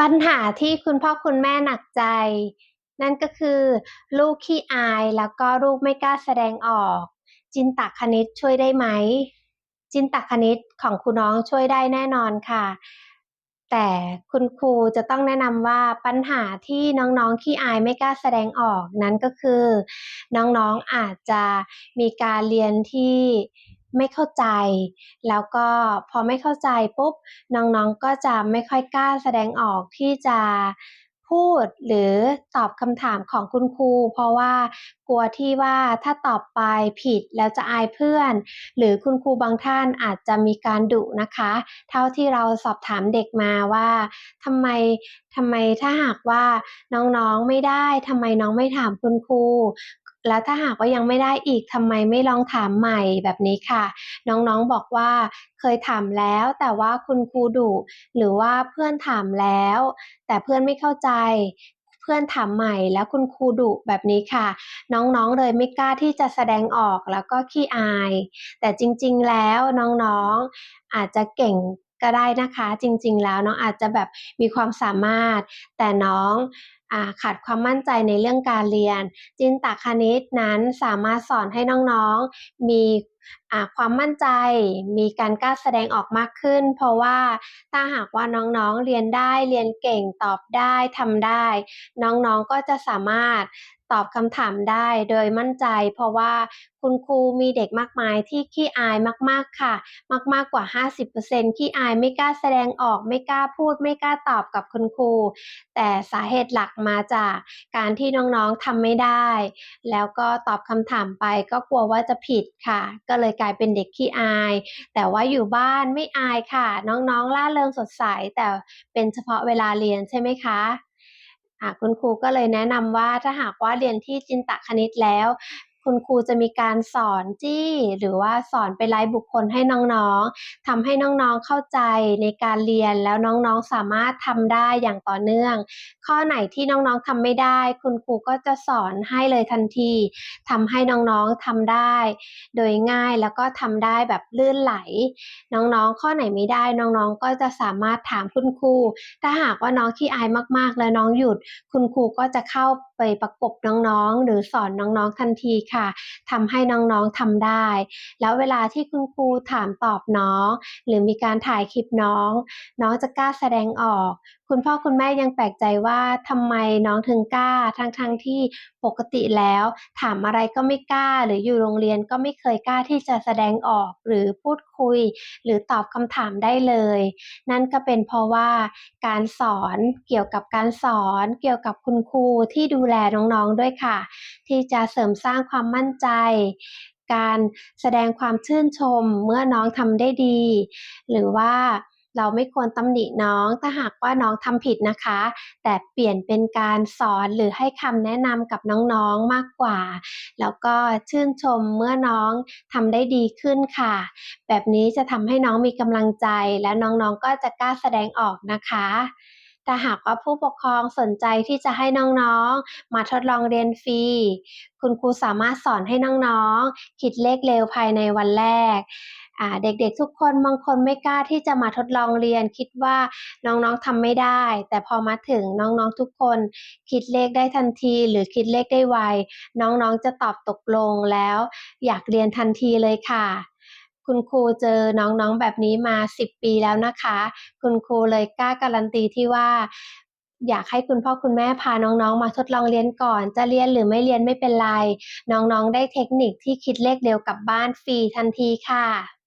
ปัญหาที่คุณพ่อคุณแม่หนักใจ นั่นก็คือลูกขี้อายแล้วก็ลูกไม่กล้าแสดงออก จินตคณิตช่วยได้ไหม จินตคณิตของครูน้องช่วยได้แน่นอนค่ะ แต่คุณครูจะต้องแนะนำว่าปัญหาที่น้องๆขี้อายไม่กล้าแสดงออกนั้นก็คือ น้องๆอาจจะมีการเรียนที่ ไม่เข้าใจ แล้วก็พอไม่เข้าใจปุ๊บน้องๆก็จะไม่ค่อยกล้าแสดงออกที่จะพูดหรือตอบคำถามของคุณครู เพราะว่ากลัวที่ว่าถ้าตอบไปผิดแล้วจะอายเพื่อน หรือคุณครูบางท่านอาจจะมีการดุนะคะ เท่าที่เราสอบถามเด็กมาว่าทำไมทำไมถ้าหากว่าน้องๆไม่ได้ทำไมน้องไม่ถามคุณครู แล้วถ้าหากว่ายังไม่ได้อีกทำไมไม่ลองถามใหม่แบบนี้ค่ะ น้องๆบอกว่าเคยถามแล้วแต่ว่าคุณครูดุหรือว่าเพื่อนถามแล้ว แต่เพื่อนไม่เข้าใจเพื่อนถามใหม่แล้วคุณครูดุแบบนี้ค่ะ น้องๆเลยไม่กล้าที่จะแสดงออกแล้วก็ขี้อาย แต่จริงๆแล้วน้องๆอาจจะเก่ง ก็ได้นะคะ จริงๆ แล้วน้องอาจจะแบบมีความสามารถ แต่น้องขาดความมั่นใจในเรื่องการเรียน จินตคณิตนั้นสามารถสอนให้น้องๆ มี ความมั่นใจมีการกล้าแสดงออกมากขึ้น เพราะว่าถ้าหากว่าน้องๆเรียนได้เรียนเก่งตอบได้ทำได้ น้องๆก็จะสามารถตอบคำถามได้โดยมั่นใจ เพราะว่าคุณครูมีเด็กมากมายที่ขี้อายมากๆค่ะ มากๆกว่า 50%ขี้อายไม่กล้าแสดงออกไม่กล้าพูด ไม่กล้าตอบกับคุณครู แต่สาเหตุหลักมาจากการที่น้องๆทำไม่ได้ แล้วก็ตอบคำถามไปก็กลัวว่าจะผิดค่ะก็เลยกลายเป็นเด็กขี้อาย แต่ว่าอยู่บ้านไม่อายค่ะ น้องๆล่าเริงสดใสแต่เป็นเฉพาะเวลาเรียนใช่ไหมคะคุณครูก็เลยแนะนำว่าถ้าหากว่าเรียนที่จินตคณิตแล้ว คุณครูจะมีการสอนจี้หรือว่าสอนเป็นรายบุคคลให้น้องๆทำให้น้องๆเข้าใจในการเรียนแล้วน้องๆสามารถทำได้อย่างต่อเนื่อง ข้อไหนที่น้องๆทำไม่ได้ คุณครูก็จะสอนให้เลยทันทีทำให้น้องๆทำได้ โดยง่ายแล้วก็ทำได้แบบลื่นไหล น้องๆ ข้อไหนไม่ได้ น้องๆก็จะสามารถถามคุณครูถ้าหากว่าน้องขี้อายมากๆ แล้วน้องหยุด คุณครูก็จะเข้า ไปประกบน้องๆ หรือสอนน้องๆทันทีค่ะทำให้น้องๆทำได้ แล้วเวลาที่คุณครูถามตอบน้อง หรือมีการถ่ายคลิปน้อง น้องจะกล้าแสดงออก คุณพ่อคุณแม่ยังแปลกใจว่าทำไมน้องถึงกล้า ทั้งๆทที่ปกติแล้ว ถามอะไรก็ไม่กล้า หรืออยู่โรงเรียนก็ไม่เคยกล้าที่จะแสดงออกหรือพูดคุย หรือตอบคำถามได้เลย นั่นก็เป็นเพราะว่าการสอนเกี่ยวกับการสอนเกี่ยวกับคุณครูที่ดูแลน้องๆด้วยค่ะ ที่จะเสริมสร้างความมั่นใจ การแสดงความชื่นชมเมื่อน้องทำได้ดี หรือว่าเราไม่ควรตำหนิน้องถ้าหากว่าน้องทำผิดนะคะ แต่เปลี่ยนเป็นการสอนหรือให้คำแนะนำกับน้องๆมากกว่า แล้วก็ชื่นชมเมื่อน้องทำได้ดีขึ้นค่ะ แบบนี้จะทำให้น้องมีกำลังใจและน้องๆก็จะกล้าแสดงออกนะคะ ถ้าหากว่าผู้ปกครองสนใจที่จะให้น้องๆ มาทดลองเรียนฟรี คุณครูสามารถสอนให้น้องๆ คิดเลขเร็วภายในวันแรกเด็กๆทุกคนบางคนไม่กล้าที่จะมาทดลองเรียน คิดว่าน้องๆทำไม่ได้ แต่พอมาถึงน้องๆทุกคน คิดเลขได้ทันที หรือคิดเลขได้ไว น้องๆจะตอบตกลงแล้ว อยากเรียนทันทีเลยค่ะ คุณครูเจอน้องๆแบบนี้มา 10 ปีแล้วนะคะ คุณครูเลยกล้าการันตีที่ว่าอยากให้คุณพ่อคุณแม่พาน้องๆ มาทดลองเรียนก่อน จะเรียนหรือไม่เรียนไม่เป็นไร น้องๆ ได้เทคนิคที่คิดเลขเร็วกลับบ้านฟรีทันทีค่ะ